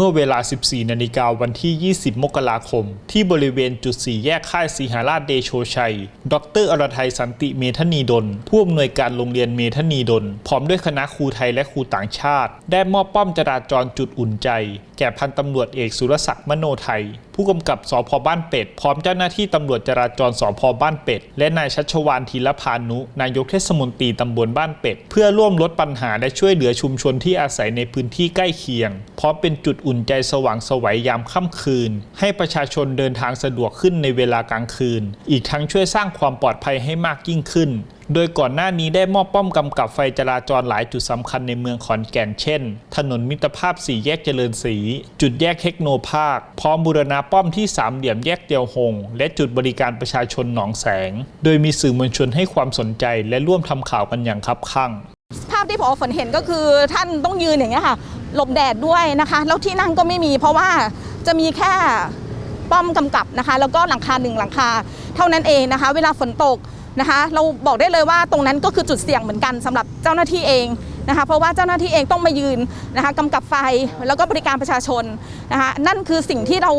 เมื่อเวลา 14 นาฬิกาวันที่ 20 มกราคม ที่บริเวณจุดสี่แยกค่ายสีหาราชเดโชชัย ดรอรไทยสันติเมธนีดล ผู้อำนวยการโรงเรียนเมธนีดล พร้อมด้วยคณะครูไทยและครูต่างชาติ ได้มอบป้อมจราจรจุดอุ่นใจ แก่พันตำรวจเอกสุรศักดิ์มโนไทย ผู้กำกับสพบ้านเป็ด พร้อมเจ้าหน้าที่ตำรวจจราจรสพบ้านเป็ด และนายชัชวานธีรพานุนายกเทศมนตรีตำบลบ้านเป็ด เพื่อร่วมลดปัญหาและช่วยเหลือชุมชนที่อาศัยในพื้นที่ใกล้เคียง พร้อมเป็นจุดอุ่นใจสว่างสวัยยามค่ำคืน ให้ประชาชนเดินทางสะดวกขึ้นในเวลากลางคืน อีกทั้งช่วยสร้างความปลอดภัยให้มากยิ่งขึ้น โดยก่อนหน้านี้ได้มอบป้อมกำกับไฟจราจรหลายจุดสำคัญในเมืองขอนแก่นเช่น ถนนมิตรภาพสี่แยกเจริญศรีจุดแยกเทคโนภาค พร้อมบูรณาป้อมที่สามเหลี่ยมแยกเตียวหง และจุดบริการประชาชนหนองแสง โดยมีสื่อมวลชนให้ความสนใจและร่วมทำข่าวกันอย่างคับคั่งภาพที่พอฝนเห็นก็คือท่านต้องยืนอย่างเงี้ยค่ะหลบแดดด้วยนะคะ แล้วที่นั่งก็ไม่มีเพราะว่าจะมีแค่ป้อมกำกับนะคะ แล้วก็หลังคาหนึ่งหลังคา เท่านั้นเองนะคะ เวลาฝนตก นะคะ เราบอกได้เลยว่าตรงนั้นก็คือจุดเสี่ยงเหมือนกันสำหรับเจ้าหน้าที่เองนะคะ เพราะว่าเจ้าหน้าที่เองต้องมายืนนะคะกำกับไฟแล้วก็บริการประชาชนนะคะนั่นคือสิ่งที่เรา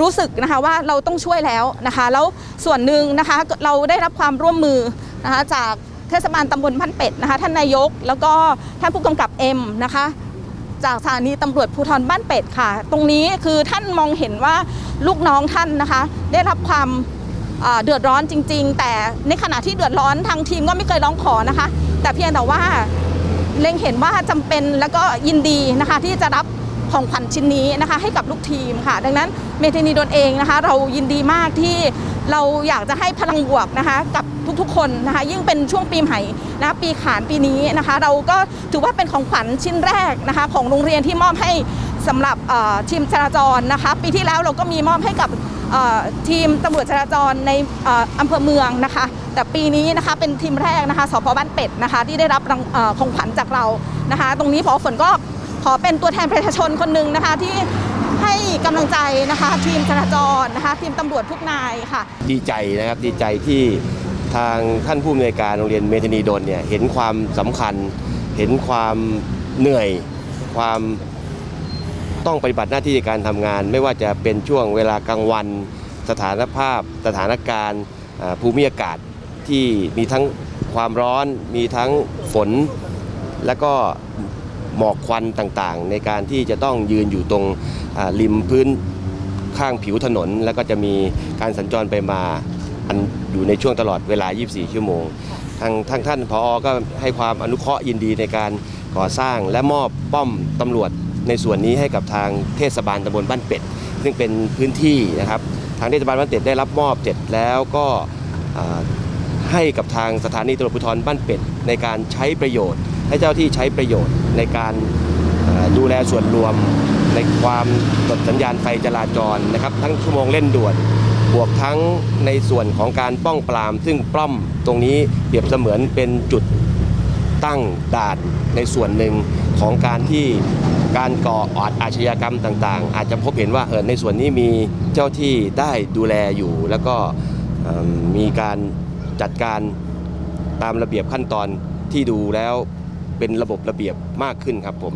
รู้สึกนะคะว่าเราต้องช่วยแล้วนะคะ แล้วส่วนหนึ่งนะคะเราได้รับความร่วมมือนะคะจากเทศบาลตำบลพันเป็ดนะคะท่านนายก แล้วก็ท่านผู้กำกับเอ็มนะคะจากสถานีตำรวจภูธรบ้านเป็ดค่ะ ตรงนี้คือท่านมองเห็นว่าลูกน้องท่านนะคะ ได้รับความ เดือดร้อนจริง ๆ แต่ในขณะที่เดือดร้อนทางทีมก็ไม่เคยร้องขอนะคะ แต่เพียงแต่ว่าเล็งเห็นว่าจำเป็นแล้วก็ยินดีนะคะที่จะรับของขวัญชิ้นนี้นะคะให้กับลูกทีมค่ะ ดังนั้นเมเทนีดนเองนะคะ เรายินดีมากที่เราอยากจะให้พลังบวกนะคะ กับทุกๆ คนนะคะ ยิ่งเป็นช่วงปีใหม่นะะปีขานปีนี้นะคะ เราก็ถือว่าเป็นของขวัญชิ้นแรกนะคะ ของโรงเรียนที่มอบให้สำหรับทีมจราจรนะคะ ปีที่แล้วเราก็มีมอบให้กับ ทีมตำรวจจราจรในออำเภอเมืองนะคะ แต่ปีนี้นะคะเป็นทีมแรกนะคะสพบ้านเป็ดนะคะที่ได้รับรางของขวัญจากเรานะคะ ตรงนี้พอฝนก็ขอเป็นตัวแทนประชาชนคนหนึ่งนะคะที่ให้กำลังใจนะคะ ทีมจราจรนะคะทีมตำรวจทุกนายค่ะ ดีใจนะครับดีใจที่ทางท่านผู้อำนวยการโรงเรียนเมธนีดลเนี่ยเห็นความสำคัญ เห็นความเหนื่อย ความ ต้องปฏิบัติหน้าที่ในการทำงาน ไม่ว่าจะเป็นช่วงเวลากลางวัน สถานภาพ สถานการณ์ภูมิอากาศที่มีทั้งความร้อน มีทั้งฝน และก็หมอกควันต่างๆ ในการที่จะต้องยืนอยู่ตรงริมพื้นข้างผิวถนน แล้วก็จะมีการสัญจรไปมาอันอยู่ในช่วงตลอดเวลา 24 ชั่วโมง ทางทางท่านผอ ก็ให้ความอนุเคราะห์ยินดีในการก่อสร้างและมอบป้อมตำรวจ ในส่วนนี้ให้กับทางเทศบาลตำบลบ้านเป็ด ซึ่งเป็นพื้นที่นะครับ ทางเทศบาลบ้านเป็ดได้รับมอบเสร็จแล้วก็ให้กับทางสถานีตำรวจภูธรบ้านเป็ด ในการใช้ประโยชน์ ให้เจ้าที่ใช้ประโยชน์ในการดูแลส่วนรวม ในความกดสัญญาณไฟจราจรนะครับ ทั้งชั่วโมงเร่งด่วนบวกทั้งในส่วนของการป้องปราม ซึ่งปล้อมตรงนี้เปรียบเสมือนเป็นจุด ตั้งด่านในส่วนหนึ่งของการที่การก่ออาชญากรรมต่างๆ อาจจะพบเห็นว่าเออในส่วนนี้มีเจ้าที่ได้ดูแลอยู่ แล้วก็มมีการจัดการตามระเบียบขั้นตอนที่ดูแล้วเป็นระบบระเบียบมากขึ้นครับผม